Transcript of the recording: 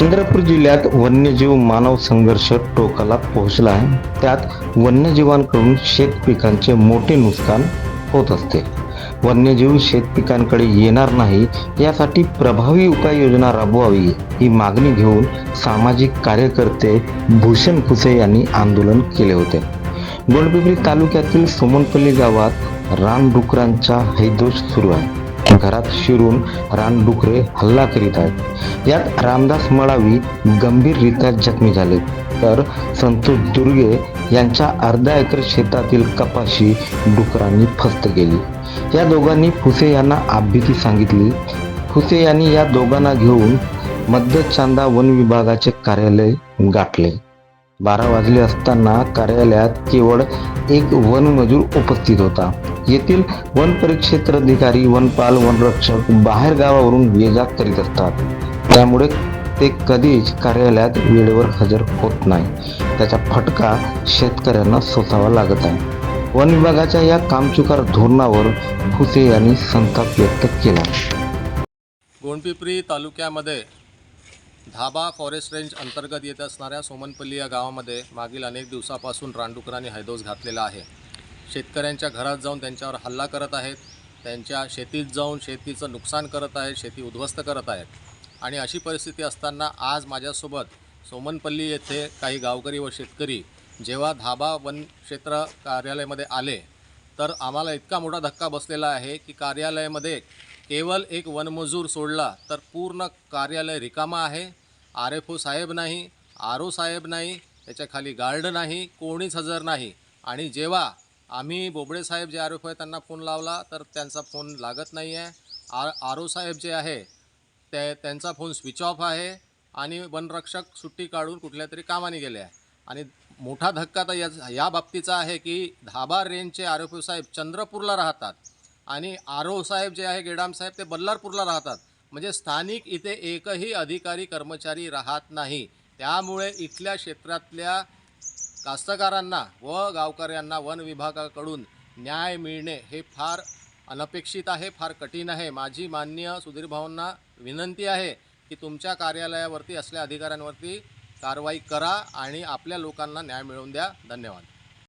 चंद्रपूर जिल्ह्यात वन्यजीव मानव संघर्ष टोकाला पोहोचला आहे. त्यात वन्यजीवांकडून शेत पिकांचे मोठे नुकसान होत असते. वन्यजीव शेत पिकांकडे येणार नाही यासाठी प्रभावी उपाययोजना राबवावी ही मागणी घेऊन सामाजिक कार्यकर्ते भूषण कुसे यांनी आंदोलन केले होते. गोंडपिपरी तालुक्यातील सोमनपल्ली गावात रानडुकरांचा हैदोष सुरू आहे. घरात शिरून रानडुकरे हल्ला करीत आहेत. यात रामदास मळावी गंभीररित्या जखमी झाले. तर संतोष दुर्गे यांच्या अर्धा एकर शेतातील कपाशी डुकरांनी फस्त केली. या दोघांनी फुसे यांना आपबीती सांगितली. फुसे यांनी या दोघांना घेऊन मध्य चांदा वन विभागाचे कार्यालय गाठले. बारा वाजले असताना कार्यालयात केवळ एक वनमजूर उपस्थित होता. येथील वन परिक्षेत्र अधिकारी वनपाल वनरक्षक बाहेर गावावरून ये जा करीत असतात. त्यामुळे ते कधीच कार्यालयात वेळेवर हजर होत नाही. त्याचा फटका शेतकऱ्यांना सोसावा लागत आहे. वन विभागाच्या या कामचुकार धोरणावर भुसे यांनी संताप व्यक्त केला. गोंडपिपरी तालुक्यामध्ये धाबा फॉरेस्ट रेंज अंतर्गत येत असणाऱ्या सोमनपल्ली या गावामध्ये मागील अनेक दिवसापासून रानडुकरांनी हैदोस घातलेला आहे. शेतकऱ्यांच्या घरात जाऊन त्यांच्यावर हल्ला करत आहेत. त्यांच्या शेतीत जाऊन शेतीचं नुकसान करत आहेत शेती उद्ध्वस्त करत आहेत. आणि अशी परिस्थिती असताना आज माझ्यासोबत सोमनपल्ली येथे काही गावकरी व शेतकरी जेव्हा धाबा वन क्षेत्र कार्यालयामध्ये आले तर आम्हाला इतका मोठा धक्का बसलेला आहे की कार्यालयामध्ये केवळ एक वनमजूर सोडला तर पूर्ण कार्यालय रिकामा आहे. आर एफ ओ साहेब नाही आर ओ साहेब नाही त्याच्याखाली गार्ड नाही कोणीच हजर नाही. आणि जेव्हा आम्ही बोबडे साहेब जे आर एफ ओ आहे त्यांना फोन लावला तर त्यांचा फोन लागत नाही आहे. आर आर ओ साहेब जे आहे ते त्यांचा फोन स्विच ऑफ आहे आणि वनरक्षक सुट्टी काढून कुठल्या तरी कामाने गेले आहे. आणि मोठा धक्का तर या या बाबतीचा आहे की धाबा रेंजचे आर एफ ओ साहेब चंद्रपूरला राहतात. आणि आर ओ साहेब जे आहे गेडाम साहेब ते बल्लारपूरला राहतात. म्हणजे स्थानिक इथे एकही अधिकारी कर्मचारी राहत नाही. त्यामुळे इथल्या क्षेत्रातल्या कास्तकारांना व गावकऱ्यांना वन विभागाकडून न्याय मिळणे हे फार अनपेक्षित आहे फार कठीण आहे. माझी मान्य सुधीर भाऊंना विनंती आहे की तुमच्या कार्यालयावरती असल्या अधिकाऱ्यांवरती कारवाई करा आणि आपल्या लोकांना न्याय मिळवून द्या. धन्यवाद.